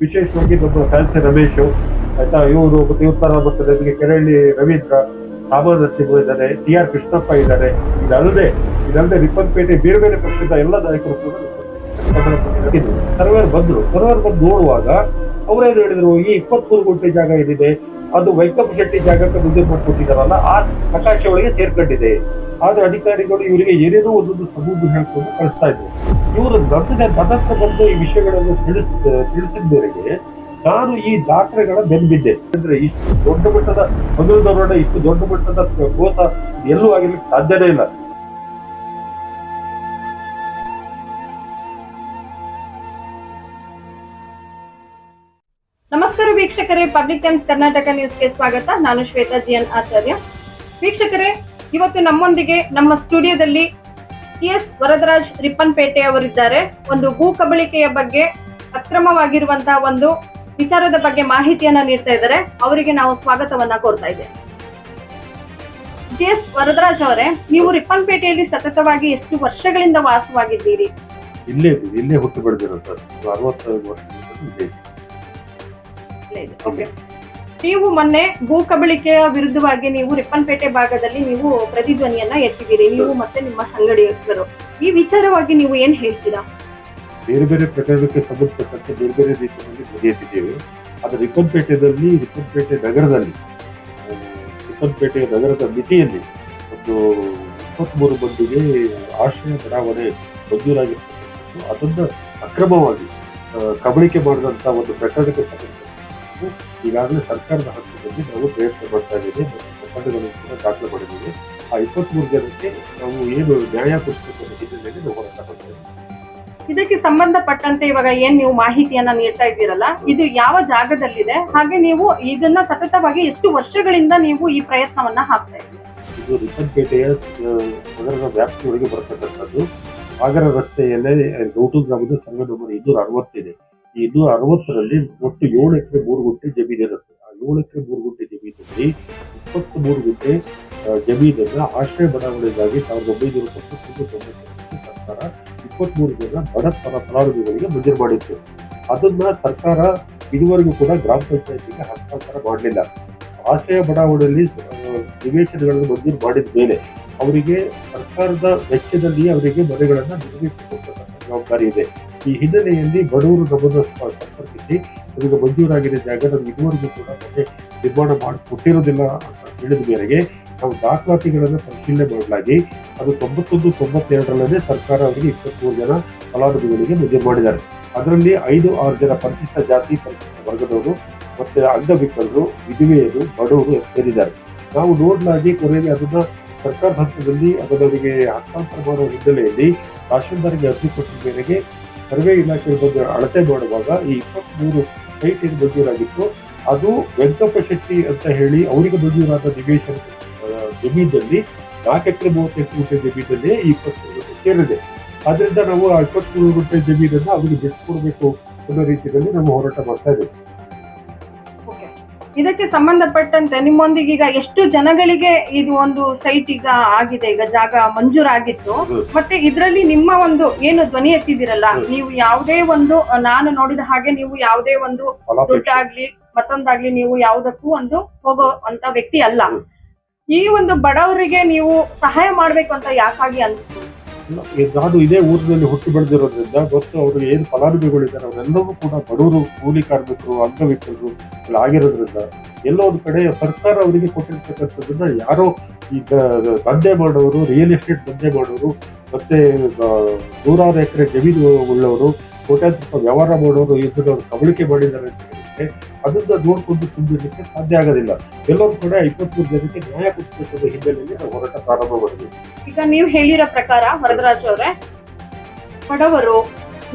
ವಿಶೇಷವಾಗಿ ನಮ್ಮ ಫ್ಯಾನ್ಸಿ ರಮೇಶ್, ಆಯ್ತಾ, ಇವರು ಮತ್ತೆ ಇವ್ರ ತರ ಬರ್ತದೆ ಕೆರಳ್ಳಿ ರವೀಂದ್ರ ರಾಮ ನರಸಿಂಹ ಇದ್ದಾರೆ ಟಿ ಆರ್ ಕೃಷ್ಣಪ್ಪ ಇದ್ದಾರೆ ಇದಲ್ಲದೆ ಇದಲ್ಲದೆ ರಿಪ್ಪನ್ಪೇಟೆ ಬೇರೆ ಬೇರೆ ಪಕ್ಷದ ಎಲ್ಲ ನಾಯಕರು ಕೂಡ ಸರ್ವೇರ್ ಬಂದ್ರು. ಸರ್ವೇರ್ ಬಂದು ನೋಡುವಾಗ ಅವರೇನು ಹೇಳಿದ್ರು? ಈ ಇಪ್ಪತ್ಮೂರು ಗುಂಟೆ ಜಾಗ ಏನಿದೆ? ಅದು ವೈಕಪ್ಪ ಶೆಟ್ಟಿ ಜಾಗಕ್ಕೆ ಮುಂದೆ ಮಾಡ್ಕೊಟ್ಟಿದಾರಲ್ಲ ಆ ಪ್ರಕಾಶ ಒಳಗೆ ಸೇರ್ಕೊಂಡಿದೆ. ಆದ್ರೆ ಅಧಿಕಾರಿಗಳು ಇವರಿಗೆ ಏನೇನೋ ಒಂದೊಂದು ಸಬೂಬು ಹೇಳ್ಕೊಂಡು ಕಳಿಸ್ತಾ ಇದ್ರು. ಇವರು ನನ್ನದೇ ನನ್ನತ್ರ ಬಂದು ಈ ವಿಷಯಗಳನ್ನು ತಿಳಿಸ್ ತಿಳಿಸಿದ ಮೇರೆಗೆ ನಾನು ಈ ದಾಖಲೆಗಳ ಬೆನ್ಬಿದ್ದೆ ಅಂದ್ರೆ ಇಷ್ಟು ದೊಡ್ಡ ಮಟ್ಟದ ಮೊದಲು ದರೋಡ ಇಷ್ಟು ದೊಡ್ಡ ಮಟ್ಟದ ಮೋಸ ಎಲ್ಲೂ ಆಗಿರ್ಲಿಕ್ಕೆ ಸಾಧ್ಯನೇ ಇಲ್ಲ. ನಮಸ್ಕಾರ ವೀಕ್ಷಕರೇ, ಪಬ್ಲಿಕ್ ಟೈಮ್ಸ್ ಕರ್ನಾಟಕ ನ್ಯೂಸ್ಗೆ ಸ್ವಾಗತ. ನಾನು ಶ್ವೇತಾ ಜಿ ಎನ್ ಆಚಾರ್ಯ. ವೀಕ್ಷಕರೇ ಇವತ್ತು ನಮ್ಮೊಂದಿಗೆ ನಮ್ಮ ಸ್ಟುಡಿಯೋದಲ್ಲಿ ಟಿ ಎಸ್ ವರದರಾಜ್ ರಿಪ್ಪನ್ಪೇಟೆ ಅವರಿದ್ದಾರೆ. ಒಂದು ಭೂ ಕಬಳಿಕೆಯ ಬಗ್ಗೆ ಅಕ್ರಮವಾಗಿರುವಂತಹ ಒಂದು ವಿಚಾರದ ಬಗ್ಗೆ ಮಾಹಿತಿಯನ್ನ ನೀಡ್ತಾ ಇದ್ದಾರೆ. ಅವರಿಗೆ ನಾವು ಸ್ವಾಗತವನ್ನ ಕೋರ್ತಾ ಇದ್ದೇವೆ. ಜಿ ಎಸ್ ವರದರಾಜ್ ಅವರೇ ನೀವು ರಿಪ್ಪನ್ಪೇಟೆಯಲ್ಲಿ ಸತತವಾಗಿ ಎಷ್ಟು ವರ್ಷಗಳಿಂದ ವಾಸವಾಗಿದ್ದೀರಿ? ಇಲ್ಲೇ ಇಲ್ಲೇ ಹುಟ್ಟು ಬೆಳೆದಿರೋದು. ಅರವತ್ತೈದು ವರ್ಷದಿಂದ ಇಲ್ಲೇ ಇದೆ. Okay. ನೀವು ಮೊನ್ನೆ ಭೂ ಕಬಳಿಕೆಯ ವಿರುದ್ಧವಾಗಿ ನೀವು ರಿಪ್ಪನ್ಪೇಟೆ ಭಾಗದಲ್ಲಿ ನೀವು ಪ್ರತಿಧ್ವನಿಯನ್ನ ಎತ್ತಿದ್ದೀರಿ. ನೀವು ಮತ್ತೆ ನಿಮ್ಮ ಸಂಗಡಿಗರು. ಈ ವಿಚಾರವಾಗಿ ನೀವು ಏನ್ ಹೇಳ್ತೀರಾ? ಬೇರೆ ಬೇರೆ ಪ್ರಕರಣಕ್ಕೆ ಸಂಬಂಧಪಟ್ಟಂತೆ ಬೇರೆ ಬೇರೆ ರೀತಿಯಲ್ಲಿ ಬಗೆಹರಿಸಿದ್ದೇವೆ. ಆದರೆ ರಿಪ್ಪನ್ಪೇಟೆಯಲ್ಲಿ, ರಿಪ್ಪನ್ಪೇಟೆ ನಗರದಲ್ಲಿ ರಿಪ್ಪನ್ಪೇಟೆ ನಗರದ ಮಿತಿಯಲ್ಲಿ ಒಂದು ಇಪ್ಪತ್ಮೂರು ಮಂದಿಗೆ ಆಶ್ರಯ ಬಡಾವಣೆ ಮಂಜೂರಾಗಿರ್ತಕ್ಕಂಥದ್ದು. ಅದನ್ನ ಅಕ್ರಮವಾಗಿ ಕಬಳಿಕೆ ಮಾಡಿದಂತ ಒಂದು ಪ್ರಕರಣಕ್ಕೆ ಸಂಬಂಧಪಟ್ಟಂತೆ ಈಗಾಗಲೇ ಸರ್ಕಾರದ ಹಂತದಲ್ಲಿ ನಾವು ಪ್ರಯತ್ನ ಮಾಡ್ತಾ ಇದ್ದೇವೆ ಮತ್ತು ಒಪ್ಪಂದಗಳನ್ನು ಕೂಡ ದಾಖಲೆ ಪಡೆದಿದೆ ಆ ಇಪ್ಪತ್ಮೂರು ಜನಕ್ಕೆ ನಾವು ಏನು ನ್ಯಾಯ ಕೊಡಿಸಬೇಕು ಹಿನ್ನೆಲೆಯಲ್ಲಿ ನಾವು ಹೋರಾಟ ಮಾಡ್ತಾ ಇದ್ದೇವೆ. ಇದಕ್ಕೆ ಸಂಬಂಧಪಟ್ಟಂತೆ ಇವಾಗ ಏನ್ ನೀವು ಮಾಹಿತಿಯನ್ನ ನೀಡ್ತಾ ಇದ್ದೀರಲ್ಲ ಇದು ಯಾವ ಜಾಗದಲ್ಲಿದೆ? ಹಾಗೆ ನೀವು ಇದನ್ನ ಸತತವಾಗಿ ಎಷ್ಟು ವರ್ಷಗಳಿಂದ ನೀವು ಈ ಪ್ರಯತ್ನವನ್ನ ಹಾಕ್ತಾ ಇದ್ದೀರಿ? ಇದು ರಿಪ್ಪನ್ಪೇಟೆಯ ನಗರದ ವ್ಯಾಪ್ತಿಯೊಳಗೆ ಬರ್ತಕ್ಕಂಥದ್ದು. ಸಾಗರ ರಸ್ತೆಯಲ್ಲೇ ಗೌಟು ಗ್ರಾಮದ ಸಂಘ ನಂಬರ್ ಇನ್ನೂರ ಅರವತ್ತಿದೆ ಇನ್ನೂರ ಅರವತ್ತರಲ್ಲಿ ಒಟ್ಟು ಏಳು ಎಕರೆ ಮೂರು ಗುಂಟೆ ಜಮೀನು ಇರುತ್ತೆ. ಆ ಏಳು ಎಕರೆ ಮೂರು ಗುಂಟೆ ಜಮೀನಲ್ಲಿ ಇಪ್ಪತ್ತು ಮೂರು ಗುಂಟೆ ಜಮೀನನ್ನು ಆಶ್ರಯ ಬಡಾವಣೆಗಾಗಿ ಸಾವಿರದ ಒಂಬೈನೂರ ತೊಂಬತ್ತೊಂದು ತೊಂಬತ್ತೊಂಬತ್ತು ಸರ್ಕಾರ ಇಪ್ಪತ್ಮೂರು ಜನ ಬಡ ಪರ ಫಲಾನುಭವಿಗಳಿಗೆ ಮಂಜೂರು ಮಾಡಿತ್ತು. ಅದನ್ನ ಸರ್ಕಾರ ಇದುವರೆಗೂ ಕೂಡ ಗ್ರಾಮ ಪಂಚಾಯತಿಗೆ ಹಸ್ತಾಂತರ ಮಾಡಲಿಲ್ಲ. ಆಶ್ರಯ ಬಡಾವಣೆಯಲ್ಲಿ ನಿವೇಶನಗಳನ್ನು ಮಂಜೂರು ಮಾಡಿದ ಮೇಲೆ ಅವರಿಗೆ ಸರ್ಕಾರದ ವೆಚ್ಚದಲ್ಲಿ ಅವರಿಗೆ ಮನೆಗಳನ್ನು ನಿರ್ಮಿಸಿಕೊಡ್ತಕ್ಕಂಥ ಜವಾಬ್ದಾರಿ ಇದೆ. ಈ ಹಿನ್ನೆಲೆಯಲ್ಲಿ ಬಡವರು ನಮ್ಮನ್ನು ಸಂಪರ್ಕಿಸಿ ನಮಗೆ ಮಂಜೂರಾಗಿರೋ ಜಾಗ ನಮ್ಗೆ ಇದುವರೆಗೂ ಕೂಡ ಮನೆ ನಿರ್ಮಾಣ ಮಾಡಿಕೊಟ್ಟಿರೋದಿಲ್ಲ ಅಂತ ಹೇಳಿದ ಮೇರೆಗೆ ನಾವು ದಾಖಲಾತಿಗಳನ್ನು ಪರಿಶೀಲನೆ ಮಾಡಲಾಗಿ ಅದು ತೊಂಬತ್ತೊಂದು, ತೊಂಬತ್ತೆರಡರಲ್ಲೇ ಸರ್ಕಾರ ಅವರಿಗೆ ಇಪ್ಪತ್ತ್ಮೂರು ಜನ ಫಲಾನುಭವಿಗಳಿಗೆ ಮಂಜೂರು ಮಾಡಿದ್ದಾರೆ. ಅದರಲ್ಲಿ ಐದು, ಆರು ಜನ ಪರಿಶಿಷ್ಟ ಜಾತಿ, ಪರಿಶಿಷ್ಟ ವರ್ಗದವರು ಮತ್ತೆ ಅಂಗವಿಕಲರು, ವಿಧವೆಯರು, ಬಡವರು ಸೇರಿದ್ದಾರೆ. ನಾವು ನೋಡಲಾಗಿ ಕೊನೆಗೆ ಅದನ್ನು ಸರ್ಕಾರದ ಹಂತದಲ್ಲಿ ಅದರವರಿಗೆ ಹಸ್ತಾಂತರ ಮಾಡುವ ಹಿನ್ನೆಲೆಯಲ್ಲಿ ತಹಶೀಲ್ದಾರಿಗೆ ಅರ್ಜಿ ಕೊಟ್ಟಿದ್ದ ಮೇರೆಗೆ ಸರ್ವೆ ಇಲಾಖೆ ಬಗ್ಗೆ ಅಳತೆ ಮಾಡುವಾಗ ಈ ಇಪ್ಪತ್ಮೂರು ಸೈಟ್ ಏನು ಅದು ವೆಂಕಪ್ಪ ಶೆಟ್ಟಿ ಅಂತ ಹೇಳಿ ಅವರಿಗೆ ಮಂಜೂರಾದ ನಿವೇಶನ ಜಮೀನಲ್ಲಿ ನಾಲ್ಕು ಎಕರೆ ಮೂವತ್ತೆಂಟು ಗುಂಟೆ ಜಮೀನಲ್ಲಿ ಈ ಇಪ್ಪತ್ಮೂರು ಸೇರಿದೆ ಆದ್ರಿಂದ ನಾವು ಆ ಇಪ್ಪತ್ಮೂರು ಗುಂಟೆ ಜಮೀನನ್ನು ಅವರಿಗೆ ಬಿಟ್ಟುಕೊಡ್ಬೇಕು ಅನ್ನೋ ರೀತಿಯಲ್ಲಿ ನಾವು ಹೋರಾಟ ಮಾಡ್ತಾ ಇದ್ದೇವೆ. ಇದಕ್ಕೆ ಸಂಬಂಧಪಟ್ಟಂತೆ ನಿಮ್ಮೊಂದಿಗೆ ಈಗ ಎಷ್ಟು ಜನಗಳಿಗೆ ಇದು ಒಂದು ಸೈಟ್ ಈಗ ಆಗಿದೆ ಈಗ ಜಾಗ ಮಂಜೂರಾಗಿತ್ತು. ಮತ್ತೆ ಇದರಲ್ಲಿ ನಿಮ್ಮ ಒಂದು ಏನು ಧ್ವನಿ ಎತ್ತಿದಿರಲ್ಲ ನೀವು ಯಾವುದೇ ಒಂದು ನಾನು ನೋಡಿದ ಹಾಗೆ ನೀವು ಯಾವುದೇ ಒಂದು ದುಡ್ಡಾಗ್ಲಿ ಮತ್ತೊಂದಾಗ್ಲಿ ನೀವು ಯಾವುದಕ್ಕೂ ಒಂದು ಹೋಗೋ ಅಂತ ವ್ಯಕ್ತಿ ಅಲ್ಲ. ಈ ಒಂದು ಬಡವರಿಗೆ ನೀವು ಸಹಾಯ ಮಾಡ್ಬೇಕು ಅಂತ ಯಾಕಾಗಿ ಅನಿಸ್ತು? ನಾನು ಇದೇ ಊರಿನಲ್ಲಿ ಹುಟ್ಟು ಬೆಳೆದಿರೋದ್ರಿಂದ ಗೊತ್ತು ಅವರು ಏನು ಫಲಾನುಭವಿಗಳಿದ್ದಾರೆ, ಅವರೆಲ್ಲರೂ ಕೂಡ ಬಡವರು, ಕೂಲಿ ಕಾರ್ಮಿಕರು, ಅಂಗವಿಕಲರು ಆಗಿರೋದ್ರಿಂದ ಎಲ್ಲೋ ಒಂದು ಕಡೆ ಸರ್ಕಾರ ಅವರಿಗೆ ಕೊಟ್ಟಿರ್ತಕ್ಕಂಥದ್ದನ್ನ ಯಾರೋ ಈ ದಂಧೆ ಮಾಡೋರು ರಿಯಲ್ ಎಸ್ಟೇಟ್ ದಂಧೆ ಮಾಡೋರು, ಮತ್ತೆ ನೂರಾರು ಎಕರೆ ಜಮೀನು ಉಳ್ಳವರು, ಕೋಟ್ಯಾಂತರ ವ್ಯವಹಾರ ಮಾಡೋರು ಇದನ್ನು ಕಬಳಿಕೆ ಮಾಡಿದ್ದಾರೆ ಅಂತ ಹೇಳಿದ್ರೆ ಅದನ್ನ ನೋಡ್ಕೊಂಡು ತುಂಬಿರ್ಲಿಕ್ಕೆ ಸಾಧ್ಯ ಆಗೋದಿಲ್ಲ. ಎಲ್ಲರೂ ಕೂಡ ಇಪ್ಪತ್ಮೂರು ಜನಕ್ಕೆ ನ್ಯಾಯ ಕುಟುಂಬದ ಹಿನ್ನೆಲೆಯಲ್ಲಿ ಹೋರಾಟ ಪ್ರಾರಂಭ ಮಾಡಿದ್ವಿ. ಈಗ ನೀವು ಹೇಳಿರೋ ಪ್ರಕಾರ ವರದರಾಜ್ ಅವರೇ, ಬಡವರು,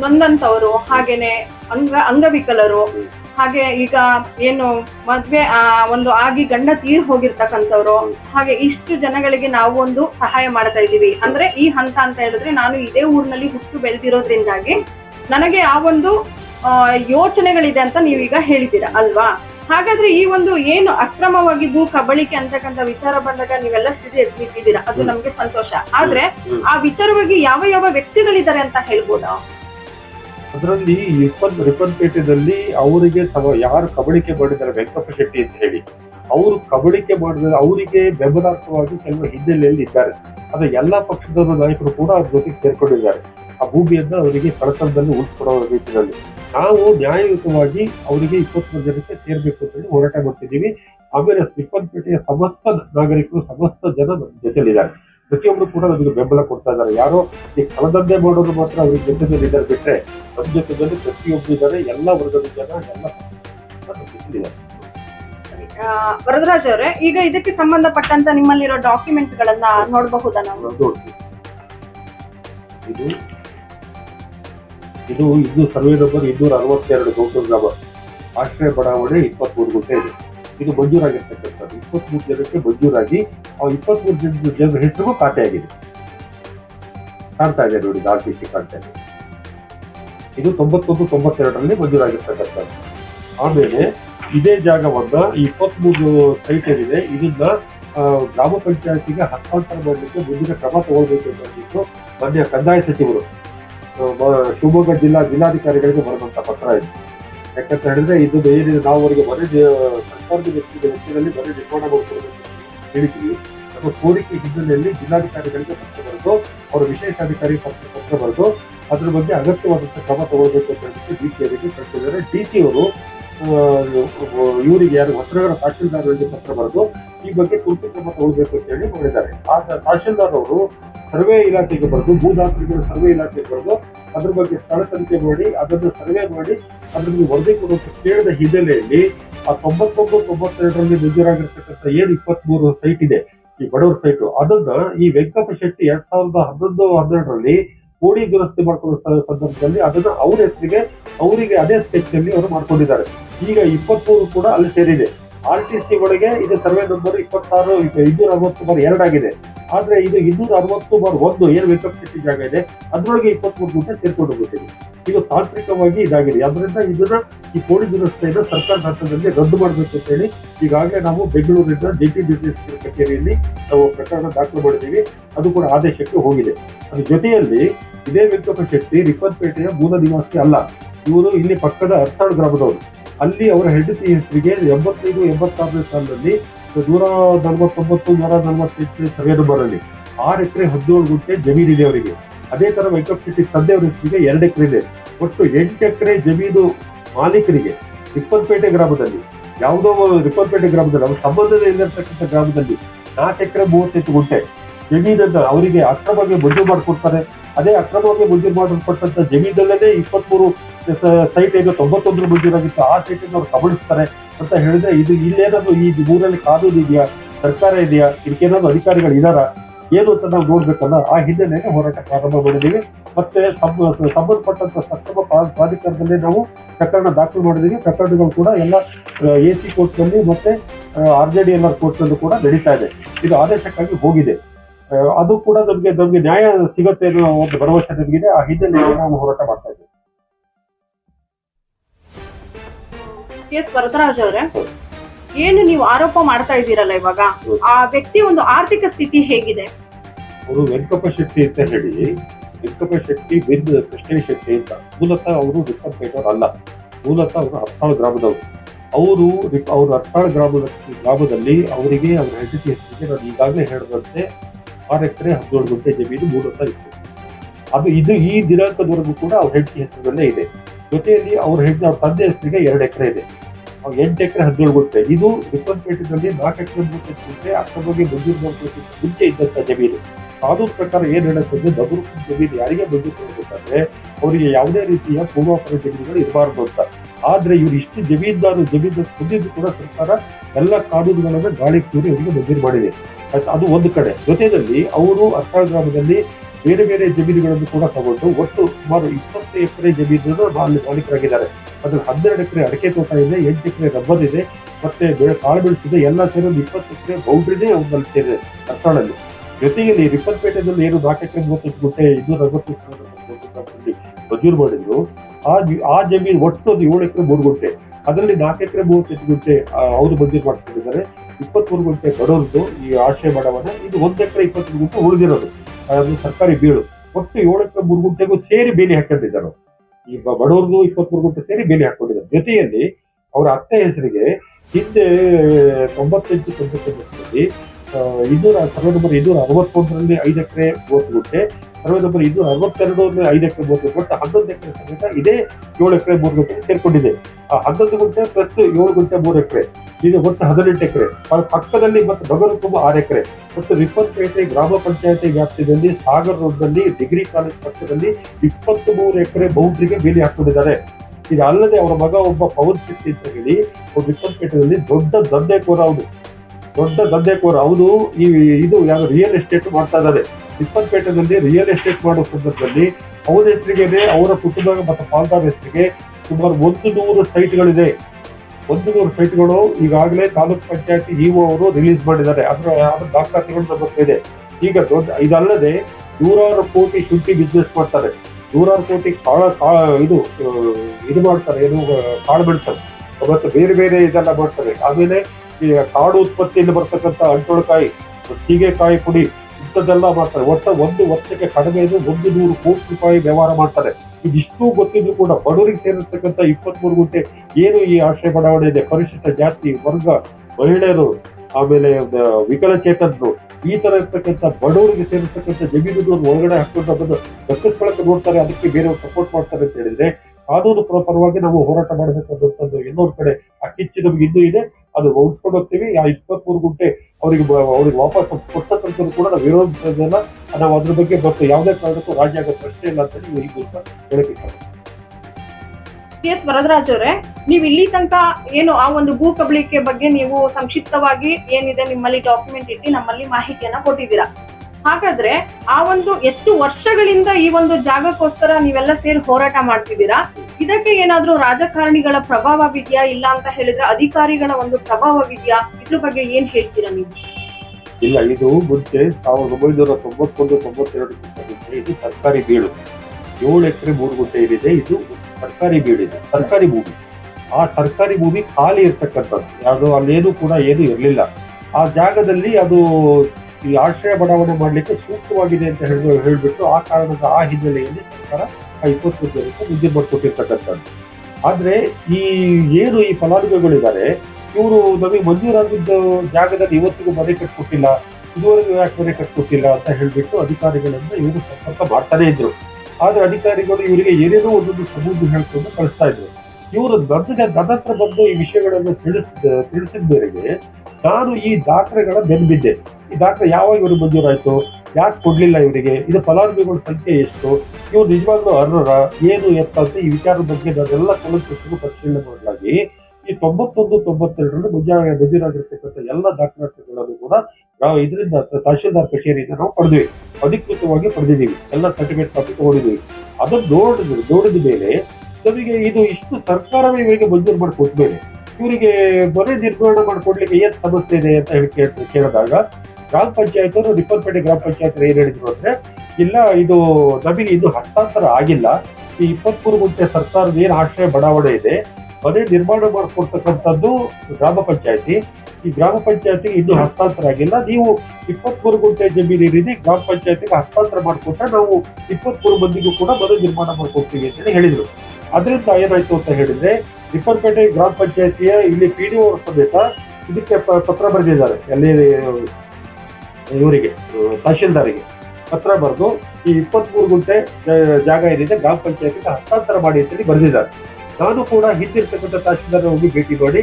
ನೊಂದಂತವರು, ಹಾಗೇನೆ ಅಂಗ, ಅಂಗವಿಕಲರು, ಹಾಗೆ ಈಗ ಏನು ಮದ್ವೆ ಒಂದು ಆಗಿ ಗಂಡ ತೀರ್ ಹೋಗಿರ್ತಕ್ಕಂಥವ್ರು, ಹಾಗೆ ಇಷ್ಟು ಜನಗಳಿಗೆ ನಾವು ಒಂದು ಸಹಾಯ ಮಾಡ್ತಾ ಇದ್ದೀವಿ. ಅಂದ್ರೆ ಈ ಹಂತ ಅಂತ ಹೇಳಿದ್ರೆ ನಾನು ಇದೇ ಊರಿನಲ್ಲಿ ಹುಟ್ಟು ಬೆಳೆದಿರೋದ್ರಿಂದಾಗಿ ನನಗೆ ಆ ಒಂದು ಯೋಚನೆಗಳಿದೆ ಅಂತ ನೀವೀಗ ಹೇಳಿದ್ದೀರಾ ಅಲ್ವಾ? ಹಾಗಾದ್ರೆ ಈ ಒಂದು ಏನು ಅಕ್ರಮವಾಗಿ ಭೂ ಕಬಳಿಕೆ ಅಂತಕ್ಕಂಥ ವಿಚಾರ ಬಂದಾಗ ನೀವೆಲ್ಲ ಸಿಡಿ ಎದ್ಬಿಟ್ಟಿದ್ದೀರಾ ಅದು. ನಮ್ಗೆ ಸಂತೋಷ. ಆದ್ರೆ ಆ ವಿಚಾರವಾಗಿ ಯಾವ ಯಾವ ವ್ಯಕ್ತಿಗಳಿದ್ದಾರೆ ಅಂತ ಹೇಳ್ಬೋದಾ? ಅದರಲ್ಲಿ ರಿಪ್ಪನ್ ರಿಪ್ಪನ್ಪೇಟೆದಲ್ಲಿ ಅವರಿಗೆ ಸಮ ಯಾರು ಕಬಳಿಕೆ ಮಾಡಿದ್ದಾರೆ ವೆಂಕಪ್ಪ ಶೆಟ್ಟಿ ಅಂತ ಹೇಳಿ ಅವರು ಕಬಳಿಕೆ ಮಾಡಿದ್ರೆ ಅವರಿಗೆ ಬೆಂಬಲಾರ್ಥವಾಗಿ ಕೆಲವು ಹಿನ್ನೆಲೆಯಲ್ಲಿ ಇದ್ದಾರೆ. ಅದು ಎಲ್ಲ ಪಕ್ಷದ ನಾಯಕರು ಕೂಡ ಅವ್ರ ಜೊತೆಗೆ ಸೇರ್ಕೊಂಡಿದ್ದಾರೆ. ಆ ಭೂಮಿಯನ್ನು ಅವರಿಗೆ ಕಳತನದಲ್ಲಿ ಉಳಿಸ್ಕೊಡೋ ರೀತಿಯಲ್ಲಿ. ನಾವು ನ್ಯಾಯಯುತವಾಗಿ ಅವರಿಗೆ ಇಪ್ಪತ್ತೊಂದು ಜನಕ್ಕೆ ಸೇರ್ಬೇಕು ಅಂತ ಹೇಳಿ ಹೋರಾಟ ಮಾಡ್ತಿದ್ದೀವಿ. ಆಮೇಲೆ ರಿಪ್ಪನ್ಪೇಟೆಯ ಸಮಸ್ತ ನಾಗರಿಕರು ಸಮಸ್ತ ಜನ ನಮ್ಮ ಜೊತೆಲಿದ್ದಾರೆ ಪ್ರತಿಯೊಬ್ಬರು ಕೂಡ ನಮಗೆ ಬೆಂಬಲ ಕೊಡ್ತಾ ಇದ್ದಾರೆ. ಯಾರು ಈ ಕಳದಂಧೆ ಮಾಡೋರು ಮಾತ್ರ ಅವ್ರಿಗೆ ಜೊತೆದಲ್ಲಿ ಇದ್ದಾರೆ ಬಿಟ್ಟರೆ ನಮ್ಮ ಜೊತೆದಲ್ಲಿ ಪ್ರತಿಯೊಬ್ಬರು ಇದ್ದಾರೆ. ಎಲ್ಲ ವರ್ಗದ ಜನ ಎಲ್ಲ ಜೊತೆಲಿದ್ದಾರೆ. ವರದರಾಜ್ ಅವರೇ ಈಗ ಇದಕ್ಕೆ ಸಂಬಂಧಪಟ್ಟಂತ ನಿಮ್ಮಲ್ಲಿರೋ ಡಾಕ್ಯುಮೆಂಟ್ ಗಳನ್ನ ನೋಡಬಹುದಾ ನಾವು? ನಾವು ಇದು ಇದು ಇದು ಸರ್ವೆ ನಂಬರ್ ಇನ್ನೂರ ಅರವತ್ತೆರಡು ಗೌತಮ್ ಗ್ರಾಮ ಆಶ್ರಯ ಬಡಾವಣೆ ಇಪ್ಪತ್ಮೂರು ಗುಂಟೆ ಇದೆ. ಇದು ಮಂಜೂರಾಗಿರ್ತಕ್ಕಂಥದ್ದು ಇಪ್ಪತ್ಮೂರು ಜನಕ್ಕೆ ಮಂಜೂರಾಗಿ ಆ ಇಪ್ಪತ್ಮೂರು ಜನ ಜನರ ಹೆಸರು ಖಾತೆ ಆಗಿದೆ. ಕಾಣ್ತಾ ಇದೆ ನೋಡಿ ಆರ್ ಟಿ ಸಿ ಕಾಣ್ತಾ ಇದೆ. ಇದು ತೊಂಬತ್ತೊಂದು, ತೊಂಬತ್ತೆರಡರಲ್ಲಿ ಮಂಜೂರಾಗಿರ್ತಕ್ಕಂಥದ್ದು ಆಮೇಲೆ ಇದೇ ಜಾಗವನ್ನ ಈ ಇಪ್ಪತ್ಮೂರು ಸೈಟ್ ಏನಿದೆ, ಇದನ್ನ ಗ್ರಾಮ ಪಂಚಾಯತಿಗೆ ಹಸ್ತಾಂತರ ಮಾಡಲಿಕ್ಕೆ ಮುಂದಿನ ಕ್ರಮ ತಗೊಳ್ಬೇಕು ಅಂತ ಮೊನ್ನೆ ಕಂದಾಯ ಸಚಿವರು ಶಿವಮೊಗ್ಗ ಜಿಲ್ಲಾ ಜಿಲ್ಲಾಧಿಕಾರಿಗಳಿಗೆ ಬರೆದಂತ ಪತ್ರ ಇದೆ. ಯಾಕಂತ ಹೇಳಿದ್ರೆ ಇದು ಏನಿದೆ ನಾವು ಅವರಿಗೆ ಬರೀ ಸರ್ಕಾರದ ವ್ಯಕ್ತಿಗಳ ವೆಚ್ಚದಲ್ಲಿ ಮನೆ ನಿರ್ಮಾಣ ಮಾಡಿಕೊಡಬೇಕು ಅಂತ ಹೇಳಿದ್ವಿ ಅದು ಕೋರಿಕೆ ಹಿನ್ನೆಲೆಯಲ್ಲಿ ಜಿಲ್ಲಾಧಿಕಾರಿಗಳಿಗೆ ಪತ್ರ ಬರೆದು, ಅವರ ವಿಶೇಷಾಧಿಕಾರಿ ಪತ್ರ ಪತ್ರ ಬರೆದು, ಅದ್ರ ಬಗ್ಗೆ ಅಗತ್ಯವಾದಂಥ ಕ್ರಮ ತಗೊಳ್ಬೇಕು ಅಂತ ಹೇಳ್ಬಿಟ್ಟು ಡಿ ಸಿ ಅವರಿಗೆ ಕಳಿಸಿದ್ದಾರೆ ಡಿ ಸಿ ಅವರು ಇವರಿಗೆ ಯಾರು ಹೊಸನಗರ ತಹಶೀಲ್ದಾರರಿಗೆ ಪತ್ರ ಬರೆದು ಈ ಬಗ್ಗೆ ತುರ್ತು ಕ್ರಮ ತಗೊಳ್ಬೇಕು ಅಂತ ಹೇಳಿ ಮಾಡಿದ್ದಾರೆ. ಆ ತಹಶೀಲ್ದಾರ್ ಅವರು ಸರ್ವೆ ಇಲಾಖೆಗೆ ಬರೆದು, ಭೂದಾಖಲೆಗಳ ಸರ್ವೆ ಇಲಾಖೆಗೆ ಬರೆದು ಅದ್ರ ಬಗ್ಗೆ ಸ್ಥಳ ತನಿಖೆ ಮಾಡಿ, ಅದನ್ನು ಸರ್ವೆ ಮಾಡಿ, ಅದರಲ್ಲಿ ವರದಿ ಕೊಡುವಂತ ಕೇಳಿದ ಹಿನ್ನೆಲೆಯಲ್ಲಿ ಆ ತೊಂಬತ್ತೊಂದು, ತೊಂಬತ್ತೆರಡರಲ್ಲಿ ಮಂಜೂರಾಗಿರ್ತಕ್ಕಂಥ ಏನ್ ಇಪ್ಪತ್ಮೂರು ಸೈಟ್ ಇದೆ, ಈ ಬಡವರ ಸೈಟು ಅದನ್ನ ಈ ವೆಂಕಪ್ಪ ಶೆಟ್ಟಿ ಎರಡ್ ಸಾವಿರದ ಹನ್ನೊಂದು, ಹನ್ನೆರಡರಲ್ಲಿ ಕೋಡಿ ದುರಸ್ತಿ ಮಾಡ್ಕೊಳ್ಳೋ ಸಂದರ್ಭದಲ್ಲಿ ಅದನ್ನ ಅವ್ರ ಹೆಸರಿಗೆ, ಅವರಿಗೆ ಅದೇ ಸ್ಟೆಚ್ನಲ್ಲಿ ಅವರು ಮಾಡ್ಕೊಂಡಿದ್ದಾರೆ. ಈಗ ಇಪ್ಪತ್ಮೂರು ಕೂಡ ಅಲ್ಲಿ ಸೇರಿದೆ. ಆರ್ ಟಿ ಸಿ ಒಳಗೆ ಇದು ಸರ್ವೆ ನಂಬರ್ ಇಪ್ಪತ್ತಾರು ಇನ್ನೂರ ಅರವತ್ತು ಬಾರ್ ಎರಡಾಗಿದೆ ಆದ್ರೆ ಇದು ಇನ್ನೂರ ಅರವತ್ತು ಬಾರ್ ಒಂದು ಏನು ವಿಪಕ್ಷ ಜಾಗ ಇದೆ, ಅದರೊಳಗೆ ಇಪ್ಪತ್ಮೂರು ಗುಂಟೆ ಸೇರ್ಕೊಂಡು ಹೋಗುತ್ತೆ ಇದು ತಾಂತ್ರಿಕವಾಗಿ ಇದಾಗಿದೆ. ಅದರಿಂದ ಇದನ್ನ ಈ ಕೋಡಿ ದುರಸ್ತಿಯನ್ನು ಸರ್ಕಾರದ ಹಂತದಲ್ಲಿ ರದ್ದು ಮಾಡಬೇಕು ಅಂತ ಹೇಳಿ ಈಗಾಗಲೇ ನಾವು ಬೆಂಗಳೂರಿನ ಜಂಟಿ ನಿರ್ದೇಶಕರ ಕಚೇರಿಯಲ್ಲಿ ನಾವು ಪ್ರಕರಣ ದಾಖಲು ಮಾಡಿದ್ದೀವಿ. ಅದು ಕೂಡ ಆದೇಶಕ್ಕೆ ಹೋಗಿದೆ. ಅದ್ರ ಜೊತೆಯಲ್ಲಿ ಇದೇ ವೆಂಕಟ ಶೆಟ್ಟಿ ರಿಪ್ಪನ್ಪೇಟೆಯ ಮೂಲ ನಿವಾಸಿ ಅಲ್ಲ. ಇವರು ಇಲ್ಲಿ ಪಕ್ಕದ ಅರ್ಸಾಳ್ ಗ್ರಾಮದವರು. ಅಲ್ಲಿ ಅವರ ಹೆಂಡತಿ ಹೆಸರಿಗೆ ಎಂಬತ್ತೈದು, ಎಂಬತ್ತಾರನೇ ಸಾಲಿನಲ್ಲಿ ನೂರ ನಲವತ್ತೊಂಬತ್ತು, ನೂರ ನಲವತ್ತೆಂಟನೇ ಸರ್ವೆ ನಂಬರ್ ಅಲ್ಲಿ ಆರು ಎಕರೆ ಹದಿನೇಳು ಗುಂಟೆ ಜಮೀನಿದೆ ಅವರಿಗೆ. ಅದೇ ತರ ವೆಂಕಟ ಶೆಟ್ಟಿ ತಂದೆಯವರ ಹೆಸರಿಗೆ ಎರಡು ಎಕರೆ ಇದೆ. ಒಟ್ಟು ಎಂಟು ಎಕರೆ ಜಮೀನು ಮಾಲೀಕರಿಗೆ ರಿಪ್ಪನ್ಪೇಟೆ ಗ್ರಾಮದಲ್ಲಿ. ಯಾವುದೋ ರಿಪ್ಪನ್ಪೇಟೆ ಗ್ರಾಮದಲ್ಲಿ, ಅವ್ರ ಸಂಬಂಧದ ಇಲ್ಲಿರ್ತಕ್ಕಂಥ ಗ್ರಾಮದಲ್ಲಿ ನಾಲ್ಕು ಎಕರೆ ಮೂವತ್ತೆಂಟು ಗುಂಟೆ. ಜಮೀನನ್ನ ಅವರಿಗೆ ಅಕ್ರಮವಾಗಿ ಮಂಜೂರು ಮಾಡಿಕೊಡ್ತಾರೆ. ಅದೇ ಅಕ್ರಮವಾಗಿ ಮಂಜೂರು ಮಾಡಲ್ಪಟ್ಟಂತ ಜಮೀನಲ್ಲೇ ಇಪ್ಪತ್ಮೂರು ಸೈಟ್ ಏನು ತೊಂಬತ್ತೊಂದರ ಮಂಜೂರಾಗಿತ್ತು ಆ ಸೈಟ್ ಅವ್ರು ಕಬಳಿಸ್ತಾರೆ ಅಂತ ಹೇಳಿದ್ರೆ ಇದು ಇಲ್ಲೇನಾದ್ರು ಈ ಊರಲ್ಲಿ ಕಾನೂನು ಇದೆಯಾ? ಸರ್ಕಾರ ಇದೆಯಾ? ಇದಕ್ಕೇನಾದ್ರು ಅಧಿಕಾರಿಗಳು ಇದಾರ? ಏನು ಅಂತ ನಾವು ನೋಡ್ಬೇಕಲ್ಲ. ಆ ಹಿನ್ನೆಲೆಯಲ್ಲಿ ಹೋರಾಟ ಪ್ರಾರಂಭ ಮಾಡಿದ್ದೀವಿ. ಮತ್ತೆ ಸಂಬ- ಸಂಬಂಧಪಟ್ಟಂತ ಸಕ್ರಮ ಪ್ರಾ- ಪ್ರಾಧಿಕಾರದಲ್ಲಿ ನಾವು ಪ್ರಕರಣ ದಾಖಲು ಮಾಡಿದ್ದೀವಿ. ಪ್ರಕರಣಗಳು ಕೂಡ ಎಲ್ಲ ಎ ಸಿ ಕೋರ್ಟ್ನಲ್ಲಿ ಮತ್ತೆ R J D L R ಕೋರ್ಟ್ನಲ್ಲೂ ಕೂಡ ನಡೀತಾ ಇದೆ. ಇದು ಆದೇಶಕ್ಕಾಗಿ ಹೋಗಿದೆ. ಅದು ಕೂಡ ನಮಗೆ ನಮಗೆ ನ್ಯಾಯ ಸಿಗುತ್ತೆ ಅನ್ನೋ ಒಂದು ಭರವಸೆ ನಮಗಿದೆ. ಆ ಹಿನ್ನೆಲೆಯಲ್ಲಿ ನಾವು ಹೋರಾಟ ಮಾಡ್ತಾ ಇದ್ದೀವಿ. ಎಸ್ ವರದರಾಜ್ ಅವರೇ ಏನು ನೀವು ಆರೋಪ ಮಾಡ್ತಾ ಇದ್ದೀರಲ್ಲ ಇವಾಗ? ಆ ವ್ಯಕ್ತಿ ಒಂದು ಆರ್ಥಿಕ ಸ್ಥಿತಿ ಹೇಗಿದೆ? ಅವರು ವೆಂಕಪ್ಪ ಶೆಟ್ಟಿ ಅಂತ ಹೇಳಿ ವೆಂಕಪ್ಪ ಶೆಟ್ಟಿ ವಿದ್ ಕೃಷ್ಣ ಶೆಟ್ಟಿ ಅಂತ. ಮೂಲತಃ ಅವರು ರಿಪ್ಪನ್ಪೇಟೆಯವರು ಅಲ್ಲ. ಮೂಲತಃ ಅವರು ಅರ್ಸಾಳ್ ಗ್ರಾಮದವರು. ಅವರು ಅವರು ಅರ್ಸಾಳ್ ಗ್ರಾಮದ ಗ್ರಾಮದಲ್ಲಿ ಅವರಿಗೆ ಅವರ ಹೆಂಡತಿ ಹೆಸರಿಗೆ ನಾನು ಈಗಾಗಲೇ ಹೇಳಿದಂತೆ ಆರು ಎಕರೆ ಹದಿನೇಳು ಗುಂಟೆ ಜಮೀನು ಮೂಲತಃ ಇತ್ತು. ಅದು ಇದು ಈ ದಿನಾಂಕದವರೆಗೂ ಕೂಡ ಅವ್ರ ಹೆಂಡತಿ ಹೆಸರಿನಲ್ಲೇ ಇದೆ. ಜೊತೆಯಲ್ಲಿ ಅವ್ರ ಹೆಂಡತಿ ಅವ್ರ ತಂದೆ ಹೆಸರಿಗೆ ಎರಡು ಎಕರೆ ಇದೆ. ಅವ್ರು ಎಂಟು ಎಕರೆ ಹದಿನೇಳು ಗುಂಟೆ. ಇದು ರಿಪ್ಪನ್ಪೇಟೆನಲ್ಲಿ ನಾಲ್ಕು ಎಕರೆ ಗುಂಟೆ ಗುಂಟೆ, ಅಕ್ರಮವಾಗಿ ಮಂಜೂರು ಮುಂಚೆ ಇದ್ದಂಥ ಜಮೀನು. ಕಾನೂನು ಪ್ರಕಾರ ಏನು ಹೇಳುತ್ತೆ ನಗರ ಜಮೀನು ಯಾರಿಗೆ ಮಂಜೂರು ಕೊಡಬೇಕಾದ್ರೆ ಅವರಿಗೆ ಯಾವುದೇ ರೀತಿಯ ಪೂರ್ವಾಪರ ಜಮೀನುಗಳು ಇರಬಾರ್ದು ಅಂತ. ಆದರೆ ಇವರು ಇಷ್ಟು ಜಮೀನ್ದಾರು ಜಮೀನು ಹೊಂದಿದ್ದು ಕೂಡ ಸರ್ಕಾರ ಎಲ್ಲ ಕಾನೂನುಗಳನ್ನು ಗಾಳಿ ಕೂಡಿ ಅವರಿಗೆ ಮಂಜೂರು ಮಾಡಿದೆ? ಅದು ಒಂದು ಕಡೆ. ಜೊತೆಯಲ್ಲಿ ಅವರು ಅರ್ಕಾಳ್ ಗ್ರಾಮದಲ್ಲಿ ಬೇರೆ ಬೇರೆ ಜಮೀನುಗಳನ್ನು ಕೂಡ ತಗೊಂಡು ಒಟ್ಟು ಸುಮಾರು ಇಪ್ಪತ್ತು ಎಕರೆ ಜಮೀನನ್ನು ಅಲ್ಲಿ ಮಾಲೀಕರಾಗಿದ್ದಾರೆ. ಅದ್ರಲ್ಲಿ ಹನ್ನೆರಡು ಎಕರೆ ಅಡಿಕೆ ತೋಟ ಇದೆ, ಎಂಟು ಎಕರೆ ರಬ್ಬರ್ ಇದೆ, ಮತ್ತೆ ಬೆಳೆ ಕಾಳು ಬೆಳೆಸಿದೆ, ಎಲ್ಲ ಸೇರಿ ಒಂದು ಇಪ್ಪತ್ತು ಎಕರೆ ಬೌಂಡ್ರಿನೇ ಅವ್ರಲ್ಲಿ ಸೇರಿದೆ ಅರ್ಸಾಳಲ್ಲಿ ಜೊತೆಗೆ ರಿಪ್ಪನ್ಪೇಟೆದಲ್ಲಿ ಏನು ನಾಲ್ಕು ಎಕರೆ ಮೂವತ್ತೈದು ಗುಂಟೆ ಇನ್ನೂರ ಅರವತ್ತು ಮಂಜೂರು ಮಾಡಿದ್ರು. ಆ ಆ ಜಮೀನು ಒಟ್ಟು ಒಂದು ಏಳು ಎಕರೆ ಮೂರು ಗುಂಟೆ. ಅದರಲ್ಲಿ ನಾಲ್ಕು ಎಕರೆ ಮೂವತ್ತೈದು ಗುಂಟೆ ಅವರು ಮಂಜೂರು ಮಾಡ್ಕೊಂಡಿದ್ದಾರೆ ಇಪ್ಪತ್ಮೂರು ಗುಂಟೆ ಬಡವರದ್ದು ಈ ಆಶ್ರಯ ಬಡವನ ಇದು ಒಂದು ಎಕರೆ ಇಪ್ಪತ್ತು ಗುಂಟೆ ಉಳಿದಿರೋದು. ಅದು ಸರ್ಕಾರಿ ಬೀಳು. ಒಟ್ಟು ಏಳು ಎಕರೆ ಮೂರು ಗುಂಟೆಗೂ ಸೇರಿ ಬೇಲಿ ಹಾಕೊಂಡಿದ್ದಾರೆ ಈ ಬಡವರದ್ದು ಇಪ್ಪತ್ಮೂರು ಗುಂಟೆ ಸೇರಿ ಬೇಲಿ ಹಾಕೊಂಡಿದ್ದಾರೆ. ಜೊತೆಯಲ್ಲಿ ಅವರ ಅತ್ತೆ ಹೆಸರಿಗೆ ಹಿಂದೆ ತೊಂಬತ್ತೆಂಟು ತೊಂಬತ್ತೊಂಬತ್ತರಲ್ಲಿ ಇನ್ನೂರ ಸರ್ವೆ ನಂಬರ್ ಇನ್ನೂರ ಅರವತ್ತೊಂದರಲ್ಲಿ ಐದು ಎಕರೆ ಮೂವತ್ತು ಗುಂಟೆ ಸರ್ವೆ ನಂಬರ್ ಇನ್ನೂರ ಅರವತ್ತೆರಡು ಐದು ಎಕರೆ ಮೂವತ್ತು ಕೊಟ್ಟು ಹನ್ನೊಂದು ಎಕರೆ ಸಮೇತ ಇದೇ ಏಳು ಎಕರೆ ಮೂರು ಗುಂಟೆ ಸೇರ್ಕೊಂಡಿದೆ. ಆ ಹನ್ನೊಂದು ಗುಂಟೆ ಪ್ಲಸ್ ಏಳು ಗುಂಟೆ ಮೂರು ಎಕರೆ, ಇದು ಒಟ್ಟು ಹದಿನೆಂಟು ಎಕರೆ. ಪಕ್ಕದಲ್ಲಿ ಮತ್ತು ಬಗರುಕುಂಬ ಆರು ಎಕರೆ. ಮತ್ತು ರಿಪ್ಪನ್ಪೇಟೆ ಗ್ರಾಮ ಪಂಚಾಯತಿ ವ್ಯಾಪ್ತಿಯಲ್ಲಿ ಸಾಗರ್ ರೋಡ್ನಲ್ಲಿ ಡಿಗ್ರಿ ಕಾಲೇಜ್ ಪಕ್ಕದಲ್ಲಿ ಇಪ್ಪತ್ತು ಮೂರು ಎಕರೆ ಬೌಂಡ್ರಿಗೆ ಬೇಲಿ ಹಾಕೊಂಡಿದ್ದಾರೆ. ಇದು ಅಲ್ಲದೆ ಅವರ ಮಗ ಒಬ್ಬ ಪವನ್ ಶೆಟ್ಟಿ ಅಂತ ಹೇಳಿ ಒಂದು ರಿಪ್ಪನ್ಪೇಟೆಯಲ್ಲಿ ದೊಡ್ಡ ದಂಧೆಕೋರ ಅವನು ದೊಡ್ಡ ದಂಧೆಕೋರ. ಹೌದು, ಈ ಇದು ಯಾವ ರಿಯಲ್ ಎಸ್ಟೇಟ್ ಮಾಡ್ತಾ ಇದ್ದಾರೆ. ರಿಪ್ಪನ್ಪೇಟೆಯಲ್ಲಿ ರಿಯಲ್ ಎಸ್ಟೇಟ್ ಮಾಡೋ ಸಂದರ್ಭದಲ್ಲಿ ಅವರ ಹೆಸರಿಗೆ ಅವರ ಕುಟುಂಬ ಮತ್ತು ಪಾಲ್ದಾರ್ ಹೆಸರಿಗೆ ಸುಮಾರು ಒಂದು ನೂರು ಸೈಟ್ಗಳಿದೆ. ಒಂದು ನೂರು ಸೈಟ್ಗಳು ಈಗಾಗಲೇ ತಾಲೂಕ್ ಪಂಚಾಯತಿ ಇಒ ಅವರು ರಿಲೀಸ್ ಮಾಡಿದ್ದಾರೆ. ಅದರ ಅದರ ದಾಖಲಾತಿಗಳು ನಮ್ಮ ಈಗ ದೊಡ್ಡ, ಇದಲ್ಲದೆ ನೂರಾರು ಕೋಟಿ ಶುಂಠಿ ಬಿಸ್ನೆಸ್ ಮಾಡ್ತಾರೆ. ನೂರಾರು ಕೋಟಿ ಕಾಳ ಇದು ಇದು ಮಾಡ್ತಾರೆ. ಏನು, ಕಾಳು ಬೆಳೆಸೋದು ಮತ್ತು ಬೇರೆ ಬೇರೆ ಇದೆಲ್ಲ ಮಾಡ್ತಾರೆ. ಆಮೇಲೆ ಈ ಕಾಡು ಉತ್ಪತ್ತಿಯಲ್ಲಿ ಬರ್ತಕ್ಕಂಥ ಅಂಟೋಳಕಾಯಿ, ಸೀಗೆಕಾಯಿ ಪುಡಿ ಇಂಥದ್ದೆಲ್ಲ ಮಾಡ್ತಾರೆ. ಒಟ್ಟ ಒಂದು ವರ್ಷಕ್ಕೆ ಕಡಿಮೆ ಇದ್ದು ಒಂದು ನೂರು ಕೋಟಿ ರೂಪಾಯಿ ವ್ಯವಹಾರ ಮಾಡ್ತಾರೆ. ಇದಿಷ್ಟು ಗೊತ್ತಿದ್ರು ಕೂಡ ಬಡವರಿಗೆ ಸೇರಿರ್ತಕ್ಕಂಥ ಇಪ್ಪತ್ಮೂರು ಗುಂಟೆ ಏನು ಈ ಆಶ್ರಯ ಬಡಾವಣೆ ಇದೆ? ಪರಿಶಿಷ್ಟ ಜಾತಿ, ವರ್ಗ, ಮಹಿಳೆಯರು, ಆಮೇಲೆ ವಿಕಲಚೇತನರು ಈ ಥರ ಇರ್ತಕ್ಕಂಥ ಬಡವರಿಗೆ ಸೇರಿರ್ತಕ್ಕಂಥ ಜಮೀನು ಒಳಗಡೆ ಹಾಕೊಂಡು ಅದನ್ನು ದಕ್ಕಿಸ್ಕೊಳಕ್ಕೆ ನೋಡ್ತಾರೆ. ಅದಕ್ಕೆ ಬೇರೆಯವ್ರು ಸಪೋರ್ಟ್ ಮಾಡ್ತಾರೆ ಅಂತ ಹೇಳಿದ್ರೆ ಕಾನೂನು ಪರ- ಪರವಾಗಿ ನಾವು ಹೋರಾಟ ಮಾಡಬೇಕು ಅನ್ನೋಂಥದ್ದು ಇನ್ನೊಂದು ಕಡೆ ಆ ಕಿಚ್ಚು ನಮ್ಗೆ ಇನ್ನೂ ಇದೆ. ಅದು ಉಳಿಸ್ಕೊಂಡು ಹೋಗ್ತೀವಿ ಆ ಇಪ್ಪತ್ಮೂರು ಗುಂಟೆ ಅವರಿಗೆ ಅವ್ರಿಗೆ ವಾಪಸ್ ಕೊಡ್ಸಕ್ಕಂತ ಕೂಡ ನಾವು ವಿರೋಧಿಸೋದನ್ನ ನಾವು ಅದ್ರ ಬಗ್ಗೆ ಮತ್ತು ಯಾವುದೇ ಕಾರಣಕ್ಕೂ ರಾಜ್ಯ ಆಗೋ ಪ್ರಶ್ನೆ ಇಲ್ಲ ಅಂತ ನೀವು ಈ ಮೂಲಕ ಹೇಳಬೇಕು. ಎಸ್ ವರದರಾಜ್ ಅವರೇ, ನೀವು ಇಲ್ಲಿ ತನಕ ಏನು ಆ ಒಂದು ಭೂ ಕಬಳಿಕೆ ಬಗ್ಗೆ ನೀವು ಸಂಕ್ಷಿಪ್ತವಾಗಿ ಏನಿದೆ ನಿಮ್ಮಲ್ಲಿ ಡಾಕ್ಯುಮೆಂಟ್ ಇಟ್ಟು ನಮ್ಮಲ್ಲಿ ಮಾಹಿತಿಯನ್ನ ಕೊಟ್ಟಿದ್ದೀರಾ? ಹಾಗಾದ್ರೆ ಆ ಒಂದು ಎಷ್ಟು ವರ್ಷಗಳಿಂದ ಈ ಒಂದು ಜಾಗಕ್ಕೋಸ್ಕರ ನೀವೆಲ್ಲ ಸೇರಿ ಹೋರಾಟ ಮಾಡ್ತಿದ್ದೀರಾ? ಇದಕ್ಕೆ ಏನಾದ್ರೂ ರಾಜಕಾರಣಿಗಳ ಪ್ರಭಾವವಿದೆಯಾ ಇಲ್ಲ ಅಂತ ಹೇಳಿದ್ರೆ ಅಧಿಕಾರಿಗಳ ಒಂದು ಪ್ರಭಾವವಿದೆಯಾ ಇದ್ರ ಬಗ್ಗೆ ಏನ್ ಹೇಳ್ತೀರಾ ನೀವು? ಇಲ್ಲ, ಇದು ಮುಂಚೆ ಸಾವಿರದ ಒಂಬೈನೂರ ತೊಂಬತ್ತೊಂದು ತೊಂಬತ್ತೆರಡು ಇದು ಸರ್ಕಾರಿ ಬೀಳು ಏಳು ಎಕರೆ ಮೂರು ಗುಂಟೆ ಏನಿದೆ, ಇದು ಸರ್ಕಾರಿ ಬೀಳಿದೆ ಸರ್ಕಾರಿ ಭೂಮಿ. ಆ ಸರ್ಕಾರಿ ಭೂಮಿ ಖಾಲಿ ಇರ್ತಕ್ಕಂಥದ್ದು. ಯಾವುದು ಅಲ್ಲೇನು ಕೂಡ ಏನು ಇರಲಿಲ್ಲ. ಆ ಜಾಗದಲ್ಲಿ ಅದು ಈ ಆಶ್ರಯ ಬಡಾವಣೆ ಮಾಡಲಿಕ್ಕೆ ಸೂಕ್ತವಾಗಿದೆ ಅಂತ ಹೇಳಿ ಹೇಳಿಬಿಟ್ಟು ಆ ಕಾರಣದ ಆ ಹಿನ್ನೆಲೆಯಲ್ಲಿ ಸರ್ಕಾರ ಆ ಇಪ್ಪತ್ತು ಜನಕ್ಕೆ ನಿದ್ದೆ ಮಾಡಿಕೊಟ್ಟಿರ್ತಕ್ಕಂಥದ್ದು. ಆದರೆ ಈ ಏನು ಈ ಫಲಾನುಭವಿಗಳಿದ್ದಾರೆ, ಇವರು ನಮಗೆ ಮಂಜೂರಾಗಿದ್ದ ಜಾಗದಲ್ಲಿ ಇವತ್ತಿಗೂ ಮನೆ ಕಟ್ಕೊಟ್ಟಿಲ್ಲ, ಇದುವರೆಗೂ ಯಾಕೆ ಮನೆ ಕಟ್ಕೊಟ್ಟಿಲ್ಲ ಅಂತ ಹೇಳಿಬಿಟ್ಟು ಅಧಿಕಾರಿಗಳನ್ನ ಇವರು ಸಂಪರ್ಕ ಮಾಡ್ತಾನೆ ಇದ್ರು. ಆದರೆ ಅಧಿಕಾರಿಗಳು ಇವರಿಗೆ ಏನೇನೋ ಒಂದೊಂದು ಸಮೂಹ ಹೇಳ್ಕೊಂಡು ಕಳಿಸ್ತಾ ಇದ್ರು. ಇವರು ನನ್ನ ಹತ್ರ ಬಂದು ಈ ವಿಷಯಗಳನ್ನು ತಿಳಿಸ್ ತಿಳಿಸಿದ ಮೇರೆಗೆ ನಾನು ಈ ದಾಖಲೆಗಳ ಬೆನ್ಬಿದ್ದೆ ದಾಖಲೆ ಯಾವಾಗ ಇವರು ಮಂಜೂರಾಯ್ತು ಯಾಕೆ ಕೊಡಲಿಲ್ಲ ಇವರಿಗೆ? ಇದು ಫಲಾನುಭವಿಗಳ ಸಂಖ್ಯೆ ಎಷ್ಟು? ಇವ್ರು ನಿಜವಾಗ್ಲೂ ಅರ್ಹರ? ಏನು ಎತ್ತ ಅಂತ ಈ ವಿಚಾರದ ಬಗ್ಗೆ ನಾವೆಲ್ಲ ಕುಲಂಕುಷರು ಪರಿಶೀಲನೆ ಮಾಡಲಾಗಿ ಈ ತೊಂಬತ್ತೊಂದು, ತೊಂಬತ್ತೆರಡರಲ್ಲಿ ಮುಂಜಾನೆ ಮಂಜೂರಾಗಿರ್ತಕ್ಕಂಥ ಎಲ್ಲ ದಾಖಲಾತಿಗಳನ್ನು ಕೂಡ ನಾವು ಇದರಿಂದ ತಹಶೀಲ್ದಾರ್ ಕಚೇರಿಯಿಂದ ನಾವು ಪಡೆದ್ವಿ. ಅಧಿಕೃತವಾಗಿ ಪಡೆದಿದ್ದೀವಿ ಎಲ್ಲ ಸರ್ಟಿಫಿಕೇಟ್ ಕಾಪಿ ತಗೊಂಡಿದ್ದೀವಿ ಅದನ್ನು ನೋಡಿದ್ರು ನೋಡಿದ ಮೇಲೆ ನಮಗೆ ಇದು ಇಷ್ಟು ಸರ್ಕಾರವೇ ಇವರಿಗೆ ಮಂಜೂರು ಮಾಡಿ ಕೊಟ್ಮೇಲೆ ಇವರಿಗೆ ಮನೆ ನಿರ್ಮಾಣ ಮಾಡಿಕೊಡ್ಲಿಕ್ಕೆ ಏನು ಸಮಸ್ಯೆ ಇದೆ ಅಂತ ಹೇಳಿ ಕೇಳ್- ಕೇಳಿದಾಗ ಗ್ರಾಮ ಪಂಚಾಯತ್ ಅವರು ರಿಪ್ಪನ್ಪೇಟೆ ಗ್ರಾಮ ಪಂಚಾಯತ್ ಏನ್ ಹೇಳಿದ್ರು ಅಂದ್ರೆ, ಇಲ್ಲ, ಇದು ನಮಗೆ ಇದು ಹಸ್ತಾಂತರ ಆಗಿಲ್ಲ. ಈ ಇಪ್ಪತ್ಮೂರು ಗುಂಟೆ ಸರ್ಕಾರದ ಏನ್ ಆಶ್ರಯ ಬಡಾವಣೆ ಇದೆ, ಮನೆ ನಿರ್ಮಾಣ ಮಾಡಿಕೊಡ್ತಕ್ಕಂಥದ್ದು ಗ್ರಾಮ ಪಂಚಾಯತಿ. ಈ ಗ್ರಾಮ ಪಂಚಾಯತಿಗೆ ಇನ್ನೂ ಹಸ್ತಾಂತರ ಆಗಿಲ್ಲ. ನೀವು ಇಪ್ಪತ್ಮೂರು ಗುಂಟೆ ಜಮೀನು ಏನಿದೆ ಗ್ರಾಮ ಪಂಚಾಯತಿಗೆ ಹಸ್ತಾಂತರ ಮಾಡಿಕೊಟ್ರೆ ನಾವು ಇಪ್ಪತ್ಮೂರು ಮಂದಿಗೂ ಕೂಡ ಮನೆ ನಿರ್ಮಾಣ ಮಾಡ್ಕೊಡ್ತೀವಿ ಅಂತೇಳಿ ಹೇಳಿದ್ರು. ಅದರಿಂದ ಏನಾಯ್ತು ಅಂತ ಹೇಳಿದ್ರೆ ರಿಪ್ಪನ್ಪೇಟೆ ಗ್ರಾಮ ಪಂಚಾಯತಿಯ ಇಲ್ಲಿ ಪಿ ಡಿ ಸಮೇತ ಇದಕ್ಕೆ ಪತ್ರ ಬರೆದಿದ್ದಾರೆ. ಎಲ್ಲಿ ಇವರಿಗೆ ತಹಶೀಲ್ದಾರಿಗೆ ಪತ್ರ ಬರೆದು ಈ ಇಪ್ಪತ್ಮೂರು ಗುಂಟೆ ಜಾಗ ಏನಿದೆ, ಗ್ರಾಮ ಪಂಚಾಯತಿಗೆ ಹಸ್ತಾಂತರ ಮಾಡಿ ಅಂತೇಳಿ ಬರೆದಿದ್ದಾರೆ. ನಾನು ಕೂಡ ಹಿಂದಿರ್ತಕ್ಕಂಥ ತಹಶೀಲ್ದಾರ್ ಹೋಗಿ ಭೇಟಿ ಮಾಡಿ,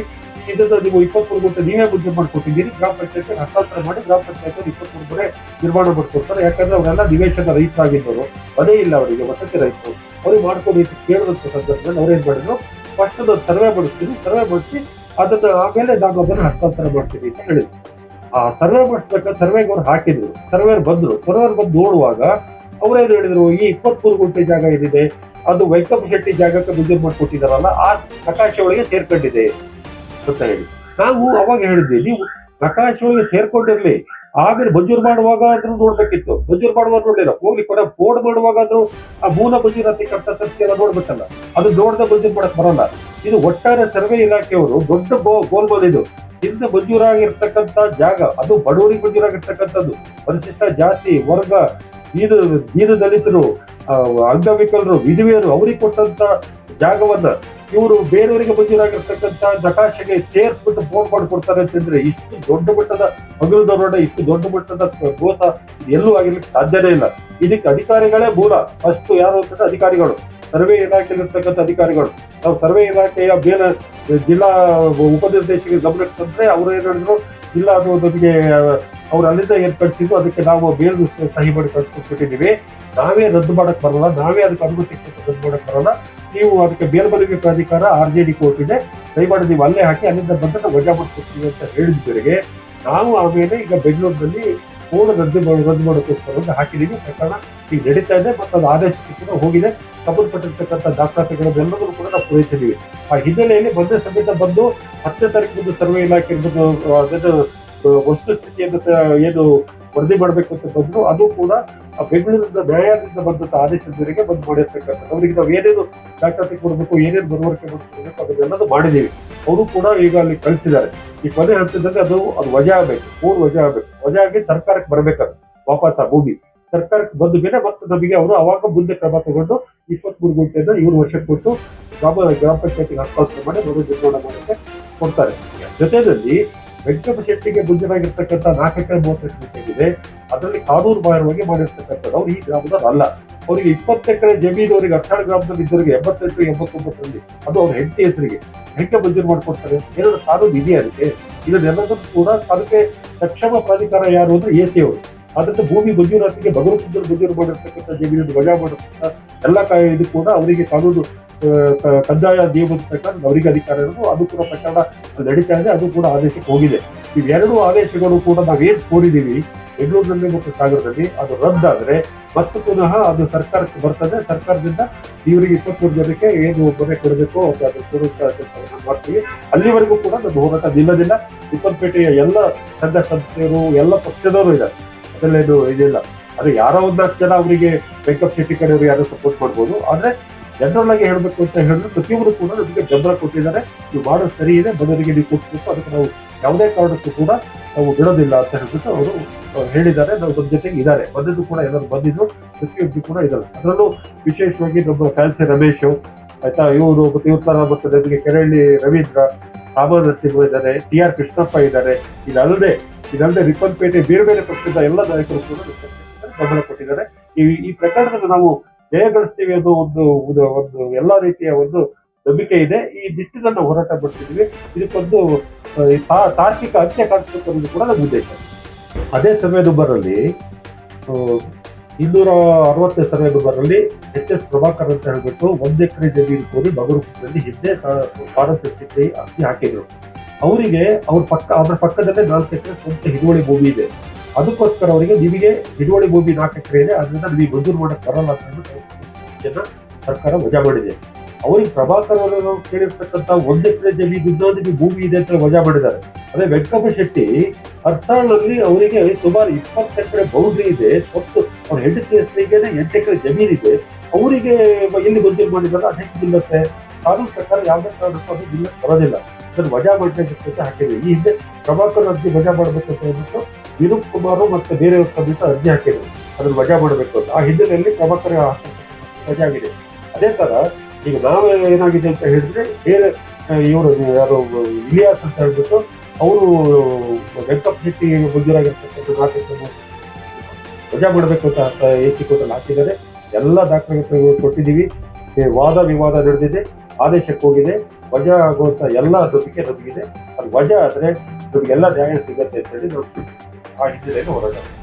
ಇದನ್ನು ನೀವು ಇಪ್ಪತ್ಮೂರು ಗುಂಟೆ ನೀವೇ ಮುಂಚೆ ಮಾಡ್ಕೊಟ್ಟಿದ್ದೀರಿ, ಗ್ರಾಮ ಪಂಚಾಯತ್ ಹಸ್ತಾಂತರ ಮಾಡಿ, ಗ್ರಾಮ ಪಂಚಾಯತ್ ಇಪ್ಪತ್ಮೂರು ಗುಂಟೆ ನಿರ್ಮಾಣ ಮಾಡಿಕೊಡ್ತಾರೆ. ಯಾಕಂದ್ರೆ ಅವರೆಲ್ಲ ನಿವೇಶನ ರೈತರಾಗಿದ್ದವರು ಮನೆ ಇಲ್ಲ ಅವರಿಗೆ, ವಸತಿ ರೈತರು ಅವ್ರಿಗೆ ಮಾಡ್ಕೊಂಡು ಇದು ಕೇಳಿದಂತ ಸಂದರ್ಭದಲ್ಲಿ ಅವ್ರೇನು ಮಾಡಿದ್ರು, ಫಸ್ಟ್ ಸರ್ವೆ ಮಾಡಿಸ್ತೀನಿ, ಸರ್ವೆ ಮಾಡಿಸಿ ಅದನ್ನು ಆಮೇಲೆ ನಾನು ಅದನ್ನು ಹಸ್ತಾಂತರ ಮಾಡ್ತೀನಿ ಅಂತ ಹೇಳಿದ್ರು. ಆ ಸರ್ವೆ ಮಾಡಿಸ್ಬೇಕಾದ್ರೆ ಸರ್ವೆಗೆ ಅವ್ರು ಹಾಕಿದ್ರು. ಸರ್ವೇರ್ ಬಂದ್ರು. ಸರ್ವೇರ್ ಬಂದು ನೋಡುವಾಗ ಅವರೇನು ಹೇಳಿದ್ರು, ಈ ಇಪ್ಪತ್ಮೂರು ಗುಂಟೆ ಜಾಗ ಏನಿದೆ, ಅದು ವೆಂಕಮ್ ಶೆಟ್ಟಿ ಜಾಗಕ್ಕೆ ಮಂಜೂರು ಮಾಡ್ಕೊಟ್ಟಿದಾರಲ್ಲ ಆ ನಕಾಶೆ ಒಳಗೆ ಸೇರ್ಕೊಂಡಿದೆ ಅಂತ ಹೇಳಿ. ನಾವು ಅವಾಗ ಹೇಳಿದ್ವಿ, ನೀವು ನಕಾಶೆ ಒಳಗೆ ಸೇರ್ಕೊಂಡಿರ್ಲಿ. ಆಮೇಲೆ ಮಂಜೂರು ಮಾಡುವಾಗ ಆದ್ರೂ ನೋಡ್ಬೇಕಿತ್ತು. ಮಂಜೂರು ಮಾಡುವಾಗ ನೋಡ್ಲಿಲ್ಲ. ಹೋಗ್ಲಿ ಕೂಡ ಬೋರ್ಡ್ ಮಾಡುವಾಗಾದ್ರೂ ಆ ಮೂಲ ಮಂಜೂರಾತಿ ಕಟ್ಟ ತರಿಸಿ ಎಲ್ಲ ನೋಡ್ಬೇಕಲ್ಲ. ಅದು ನೋಡ್ದೆ ಮಂಜೂರು ಮಾಡಕ್ ಬರಲ್ಲ. ಇದು ಒಟ್ಟಾರೆ ಸರ್ವೆ ಇಲಾಖೆಯವರು ದೊಡ್ಡ ಬೋ ಗೋಲ್ಮಾಲ್ ಇದು. ಹಿಂದೆ ಮಂಜೂರಾಗಿರ್ತಕ್ಕಂಥ ಜಾಗ, ಅದು ಬಡವರಿಗೆ ಮಂಜೂರಾಗಿರ್ತಕ್ಕಂಥದ್ದು. ಪರಿಶಿಷ್ಟ ಜಾತಿ, ವರ್ಗ ದೀನ ದೀನ ದಲಿತರು ಅಂಗವಿಕಲರು, ವಿಧವೆಯರು ಅವರಿಗೆ ಕೊಟ್ಟಂತ ಜಾಗವನ್ನ ಇವರು ಬೇರೆಯವರಿಗೆ ಮಂಜೂರಾಗಿರ್ತಕ್ಕಂಥ ನಕಾಶೆಗೆ ಸೇರಿಸ್ಬಿಟ್ಟು ಫೋನ್ ಮಾಡಿಕೊಡ್ತಾರೆ ಅಂತಂದ್ರೆ ಇಷ್ಟು ದೊಡ್ಡ ಮಟ್ಟದ ಹಗಲದೊರಡ ಇಷ್ಟು ದೊಡ್ಡ ಮಟ್ಟದ ಮೋಸ ಎಲ್ಲೂ ಆಗಿರ್ಲಿಕ್ಕೆ ಸಾಧ್ಯನೇ ಇಲ್ಲ. ಇದಕ್ಕೆ ಅಧಿಕಾರಿಗಳೇ ಮೂಲ. ಫಸ್ಟ್ ಯಾರು ಅಂತಂದ್ರೆ ಅಧಿಕಾರಿಗಳು. ಸರ್ವೆ ಇಲಾಖೆಯಲ್ಲಿರ್ತಕ್ಕಂಥ ಅಧಿಕಾರಿಗಳು, ನಾವು ಸರ್ವೆ ಇಲಾಖೆಯ ಬೇರೆ ಜಿಲ್ಲಾ ಉಪನಿರ್ದೇಶಕರ ಗಮನಕ್ಕೆ ತಂದ್ರೆ ಅವರು ಏನು ಹೇಳಿದ್ರು, ಇಲ್ಲ ಅದು ಅವರು ಅಲ್ಲಿಂದ ಏನು ಅದಕ್ಕೆ ನಾವು ಬೇರೆ ಸಹಿ ಮಾಡಿ ಕಳ್ಸಿಕೊಟ್ಬಿಟ್ಟಿದೀವಿ ನಾವೇ ರದ್ದು ಮಾಡಕ್ ಬರಲ್ಲ, ನಾವೇ ಅದಕ್ಕೆ ಅನುಮತಿ ರದ್ದು ಮಾಡಕ್ ಬರಲ್ಲ. ನೀವು ಅದಕ್ಕೆ ಮೇಲ್ಮನವಿ ಪ್ರಾಧಿಕಾರ, ಆರ್ ಜೆ ಡಿ ಕೋರ್ಟ್ ಇದೆ, ದಯಮಾಡಿ ನೀವು ಅಲ್ಲೇ ಹಾಕಿ, ಅಲ್ಲಿಂದ ಬಂದ್ರೆ ವಜಾ ಮಾಡ್ಕೊಡ್ತೀವಿ ಅಂತ ಹೇಳಿದ್ವರೆಗೆ ನಾವು ಆಮೇಲೆ ಈಗ ಬೆಂಗಳೂರಿನಲ್ಲಿ ಪೂರ್ಣ ರದ್ದು ರದ್ದು ಮಾಡೋಕ್ಕೋಸ್ಕರ ಹಾಕಿದ್ದೀವಿ. ಪ್ರಕರಣ ಈಗ ನಡೀತಾ ಇದೆ ಮತ್ತು ಅದು ಆದೇಶಕ್ಕೆ ಕೂಡ ಹೋಗಿದೆ. ಸಂಬಂಧಪಟ್ಟಿರ್ತಕ್ಕಂಥ ದಾಖಲಾತಿಗಳನ್ನೆಲ್ಲದನ್ನು ಕೂಡ ನಾವು ಪೂರೈಸಿದ್ದೀವಿ. ಆ ಹಿನ್ನೆಲೆಯಲ್ಲಿ ಬಂದೇ ಸಮೇತ ಬಂದು ಹತ್ತನೇ ತಾರೀಕು ಸರ್ವೆ ಇಲಾಖೆ ಬಂದು ಅದನ್ನು ಆ, ವಸ್ತುಸ್ಥಿತಿಯನ್ನು ತ- ಏನು ವರದಿ ಮಾಡಬೇಕು ಅಂತ ಬಂದು ಅದು ಕೂಡ ಆ ಬೆಂಗಳೂರಿನ ನ್ಯಾಯಾಲಯದಿಂದ ಬಂದಂಥ ಆದೇಶದ ಮೇರೆಗೆ ಬಂದು ಮಾಡಿರ್ತಕ್ಕಂಥದ್ದು. ಅವರಿಗೆ ನಾವು ಏನೇನು ದಾಖಲಾತಿ ಕೊಡಬೇಕು ಏನೇನು ಮನವರಿಕೆ ಮಾಡಬೇಕು ಅದನ್ನೆಲ್ಲದು ಮಾಡಿದ್ದೀವಿ. ಅವರು ಕೂಡ ಈಗ ಅಲ್ಲಿ ಕಳಿಸಿದ್ದಾರೆ. ಈ ಕೊನೆ ಹಂತದಲ್ಲಿ ಅದು ಅದು ವಜಾ ಆಗಬೇಕು ಮೂರು ವಜಾ ಆಗಬೇಕು. ವಜಾ ಆಗಿ ಸರ್ಕಾರಕ್ಕೆ ಬರಬೇಕಾದ್ರೆ ವಾಪಸ್ ಆ ಭೂಮಿ. ಸರ್ಕಾರಕ್ಕೆ ಬಂದ ಮೇಲೆ ಮತ್ತೆ ನಮಗೆ ಅವರು ಅವಾಗ ಮುಂದೆ ಕ್ರಮ ತಗೊಂಡು ಇಪ್ಪತ್ಮೂರು ಗುಂಟೆಯಿಂದ ಇವರು ವರ್ಷಕ್ಕೆ ಕೊಟ್ಟು ಗ್ರಾಮ ಗ್ರಾಮ ಪಂಚಾಯತಿಗೆ ಹಸ್ತಾಂತರ ಮಾಡಿ ಮರು ನಿರ್ಮಾಣ ಮಾಡೋಕ್ಕೆ ಕೊಡ್ತಾರೆ. ಜೊತೆಯಲ್ಲಿ ವೆಂಕಟ ಶೆಟ್ಟಿಗೆ ಮುಂಜಾನಾಗಿರ್ತಕ್ಕಂಥ ನಾಲ್ಕು ಎಕರೆ ಮೂವತ್ತು ಇದೆ ಅದರಲ್ಲಿ ಕಾನೂನು ಬಾಹಿರವಾಗಿ ಮಾಡಿರ್ತಕ್ಕಂಥದ್ದು ಅವ್ರು ಈ ಗ್ರಾಮದಲ್ಲ ಅವರಿಗೆ ಇಪ್ಪತ್ತು ಎಕರೆ ಜಮೀನು ಅವರಿಗೆ ಹತ್ತಾರು ಗ್ರಾಮದಲ್ಲಿ ಇದ್ದವರಿಗೆ ಎಂಬತ್ತೆಂಟು, ಎಂಬತ್ತೊಂಬತ್ತರಲ್ಲಿ ಅದು ಅವ್ರ ಹೆಂಡತಿ ಹೆಸರಿಗೆ. ಹೆಂಗೆ ಮಂಜೂರು ಮಾಡಿಕೊಡ್ತಾರೆ. ಏನಾದ್ರು ಕಾನೂನು ಇದೆಯಾ ಅದಕ್ಕೆ? ಇದನ್ನೆಲ್ಲದೂ ಕೂಡ ಅದಕ್ಕೆ ಸಕ್ಷಮ ಪ್ರಾಧಿಕಾರ ಯಾರು ಅಂದ್ರೆ ಎ ಸಿ ಅವರು. ಅದರಿಂದ ಭೂಮಿ ಮಂಜೂರಾತಿಗೆ ಭಗವಂತರು ಮಂಜೂರು ಮಾಡಿರ್ತಕ್ಕಂಥ ಜಮೀನನ್ನು ವಜಾ ಮಾಡಿರ್ತಕ್ಕಂಥ ಎಲ್ಲ ಇದು ಕೂಡ ಅವರಿಗೆ ಕಾನೂನು ಕಡ್ಡಾಯ ನಿಯಮದ ಪ್ರಕಾರ ಅವರಿಗೆ ಅಧಿಕಾರ ಇರೋದು, ಅದು ಕೂಡ ಪ್ರಕರಣ ನಡೀತಾ ಇದೆ, ಅದು ಕೂಡ ಆದೇಶಕ್ಕೆ ಹೋಗಿದೆ. ಇವೆರಡು ಆದೇಶಗಳು ಕೂಡ ನಾವೇನು ಕೋರಿದೀವಿ, ಬೆಂಗಳೂರಿನಲ್ಲಿ ಮತ್ತು ಸಾಗರದಲ್ಲಿ, ಅದು ರದ್ದಾದರೆ ಮತ್ತು ಪುನಃ ಅದು ಸರ್ಕಾರಕ್ಕೆ ಬರ್ತದೆ, ಸರ್ಕಾರದಿಂದ ಇವರಿಗೆ ಇಪ್ಪತ್ತೂರು ಜನಕ್ಕೆ ಏನು ಮನೆ ಕೊಡಬೇಕು ಕೆಲಸವನ್ನ ಮಾಡ್ತೀವಿ. ಅಲ್ಲಿವರೆಗೂ ಕೂಡ ನಮ್ಮ ಹೋರಾಟ ನಿಲ್ಲದಿಲ್ಲ. ಇಪ್ಪತ್ಪೇಟೆಯ ಎಲ್ಲ ಸಂಘ ಸಂಸ್ಥೆಯರು ಎಲ್ಲ ಪಕ್ಷದವರು ಇದ್ದಾರೆ. ಅದರಲ್ಲೇನು ಇದಿಲ್ಲ. ಅದು ಯಾರೋ ಒಂದಷ್ಟು ಜನ ಅವರಿಗೆ ಬೆಂಕಪ್ ಶೆಟ್ಟಿ ಕಡೆಯವರು ಯಾರೋ ಸಪೋರ್ಟ್ ಮಾಡ್ಬೋದು. ಆದ್ರೆ ಜನರಲ್ ಆಗಿ ಹೇಳ್ಬೇಕು ಅಂತ ಹೇಳಿದ್ರೆ ಪ್ರತಿಯೊಬ್ಬರು ಕೂಡ ನಮಗೆ ಬೆಂಬಲ ಕೊಟ್ಟಿದ್ದಾರೆ. ನೀವು ಮಾಡೋದು ಸರಿ ಇದೆ ಬದಲಿಗೆ ನೀವು ಕೊಟ್ಟಬೇಕು ಅದಕ್ಕೆ ನಾವು ಯಾವುದೇ ಕಾರಣಕ್ಕೂ ಕೂಡ ನಾವು ಬಿಡೋದಿಲ್ಲ ಅಂತ ಹೇಳ್ಬಿಟ್ಟು ಅವರು ಹೇಳಿದ್ದಾರೆ. ನಾವು ನಮ್ಮ ಜೊತೆಗೆ ಇದ್ದಾರೆ. ಬಂದಿದ್ದು ಕೂಡ ಎಲ್ಲರೂ ಬಂದಿದ್ರು. ಪ್ರತಿಯೊಬ್ಬರು ಕೂಡ ಇದ್ದಾರೆ. ಅದರಲ್ಲೂ ವಿಶೇಷವಾಗಿ ನಮ್ಮ ಫ್ಯಾನ್ಸಿ ರಮೇಶ್, ಆಯ್ತಾ, ಇವರು ಮತ್ತೆ ಇವ್ರ ಮತ್ತೆ ನಮಗೆ ಕೆರಳ್ಳಿ ರವೀಂದ್ರ ರಾಮ ನರಸಿಂಹ ಇದ್ದಾರೆ, ಟಿ ಆರ್ ಕೃಷ್ಣಪ್ಪ ಇದ್ದಾರೆ. ಇದಲ್ಲದೆ ಇದಲ್ಲದೆ ರಿಪ್ಪನ್ಪೇಟೆ ಬೇರೆ ಬೇರೆ ಪಕ್ಷದ ಎಲ್ಲ ನಾಯಕರು ಕೂಡ ಬೆಂಬಲ ಕೊಟ್ಟಿದ್ದಾರೆ. ಈ ಈ ಪ್ರಕರಣದಲ್ಲಿ ನಾವು ಜಯಗಳಿಸ್ತೀವಿ ಅದು ಒಂದು ಒಂದು ಎಲ್ಲ ರೀತಿಯ ಒಂದು ನಂಬಿಕೆ ಇದೆ. ಈ ನಿಟ್ಟಿನಲ್ಲಿ ಹೋರಾಟ ಮಾಡ್ತಿದ್ದೀವಿ. ಇದಕ್ಕೊಂದು ತಾರ್ಕಿಕ ಅಂತ್ಯ ಕಾಣಿಸ್ಬೇಕು ಅನ್ನೋದು ಕೂಡ ನಮ್ಮ ಉದ್ದೇಶ. ಅದೇ ಸರ್ವೆ ನಂಬರಲ್ಲಿ ಇನ್ನೂರ ಅರವತ್ತನೇ ಸರ್ವೆ ನಂಬರಲ್ಲಿ ಎಚ್ ಎಸ್ ಪ್ರಭಾಕರ್ ಅಂತ ಹೇಳ್ಬಿಟ್ಟು ಒಂದು ಎಕರೆ ಜಮೀನು ಕೋರಿ ಬಗರುಪುರದಲ್ಲಿ ಹಿಂದೆ ಭಾರತ ಅಕ್ಕಿ ಹಾಕಿದ್ರು. ಅವರಿಗೆ ಅವ್ರ ಪಕ್ಕ ಅದ್ರ ಪಕ್ಕದಲ್ಲೇ ನಾಲ್ಕು ಎಕರೆ ಸ್ವಂತ ಹಿಡುವಳಿ ಭೂಮಿ ಇದೆ. ಅದಕ್ಕೋಸ್ಕರ ಅವರಿಗೆ ನಿಮಗೆ ಹಿಡುವಳಿ ಭೂಮಿ ನಾಲ್ಕು ಎಕರೆ ಇದೆ, ಅದರಿಂದ ನಿಮಗೆ ಮಂಜೂರು ಮಾಡಕ್ಕೆ ಬರಲ್ಲ ಅಂತ ಜನ ಸರ್ಕಾರ ವಜಾ ಮಾಡಿದೆ. ಅವರಿಗೆ ಪ್ರಭಾಕರ್ ಅವರು ಕೇಳಿರ್ತಕ್ಕಂಥ ಒಂದು ಎಕರೆ ಜಮೀನು ನಿಮಗೆ ಭೂಮಿ ಇದೆ ಅಂತ ವಜಾ ಮಾಡಿದ್ದಾರೆ. ಅದೇ ವೆಂಕಟ ಶೆಟ್ಟಿ ಹರ್ಸಾಳ್ನಲ್ಲಿ ಅವರಿಗೆ ಸುಮಾರು ಇಪ್ಪತ್ತು ಎಕರೆ ಬೌಂಡ್ರಿ ಇದೆ, ಮತ್ತು ಅವ್ರ ಹೆಂಡತಿ ಹೆಸರಿಗೆ ಎಂಟು ಎಕರೆ ಜಮೀನು ಇದೆ. ಅವರಿಗೆ ಎಲ್ಲಿ ಮಂಜೂರು ಮಾಡಿದಾರೆ ಅದಕ್ಕೆ ನಿಲ್ಲುತ್ತೆ. ಕಾನೂನು ಸರ್ಕಾರ ಯಾವುದೇ ಕಾರಣಕ್ಕೂ ಅದು ನಿಲ್ಲಕ್ಕೆ ಬರೋದಿಲ್ಲ. ಅದನ್ನು ವಜಾ ಮಾಡಬೇಕಂತ ಹಾಕಿದ್ವಿ ಈ ಹಿಂದೆ ಪ್ರಭಾಕರ್ ಅರ್ಜಿ ವಜಾ ಮಾಡಬೇಕಂತ ಹೇಳ್ಬಿಟ್ಟು ವಿನೋದ್ ಕುಮಾರ್ ಮತ್ತೆ ಬೇರೆ ಸಮೇತ ಅರ್ಜಿ ಹಾಕಿದ್ರು. ಅದನ್ನು ವಜಾ ಮಾಡಬೇಕು ಅಂತ. ಆ ಹಿನ್ನೆಲೆಯಲ್ಲಿ ಪ್ರಭಾಕರ್ ವಜಾ ಆಗಿದೆ. ಅದೇ ತರ ಈಗ ನಾವು ಏನಾಗಿದೆ ಅಂತ ಹೇಳಿದ್ರೆ ಬೇರೆ ಇವರು, ಯಾರು ಇಲಿಯಾಸ್ ಅಂತ ಹೇಳ್ಬಿಟ್ಟು ಅವರು ವೆಂಕಟ ಶೆಟ್ಟಿ ಮಂಜೂರಾಗಿರ್ತಕ್ಕಂಥ ನಾಟಕವನ್ನು ವಜಾ ಮಾಡಬೇಕು ಅಂತ ಏಕಿ ಕೋರ್ಟಲ್ಲಿ ಹಾಕಿದ್ದಾರೆ. ಎಲ್ಲ ದಾಖಲೆಗಳು ಕೊಟ್ಟಿದ್ದೀವಿ. ವಾದ ವಿವಾದ ನಡೆದಿದೆ. ಆದೇಶಕ್ಕೆ ಹೋಗಿದೆ. ವಜಾ ಆಗುವಂಥ ಎಲ್ಲ ನಂಬಿಕೆ ನಮಗಿದೆ. ಅದು ವಜಾ ಆದರೆ ನಮಗೆಲ್ಲ ನ್ಯಾಯ ಸಿಗತ್ತೆ ಅಂತ ಹೇಳಿ ನಾವು ಆ ಹಿನ್ನೆಲೆಯಲ್ಲಿ ಹೋರಾಟ ಮಾಡ್ತೀವಿ.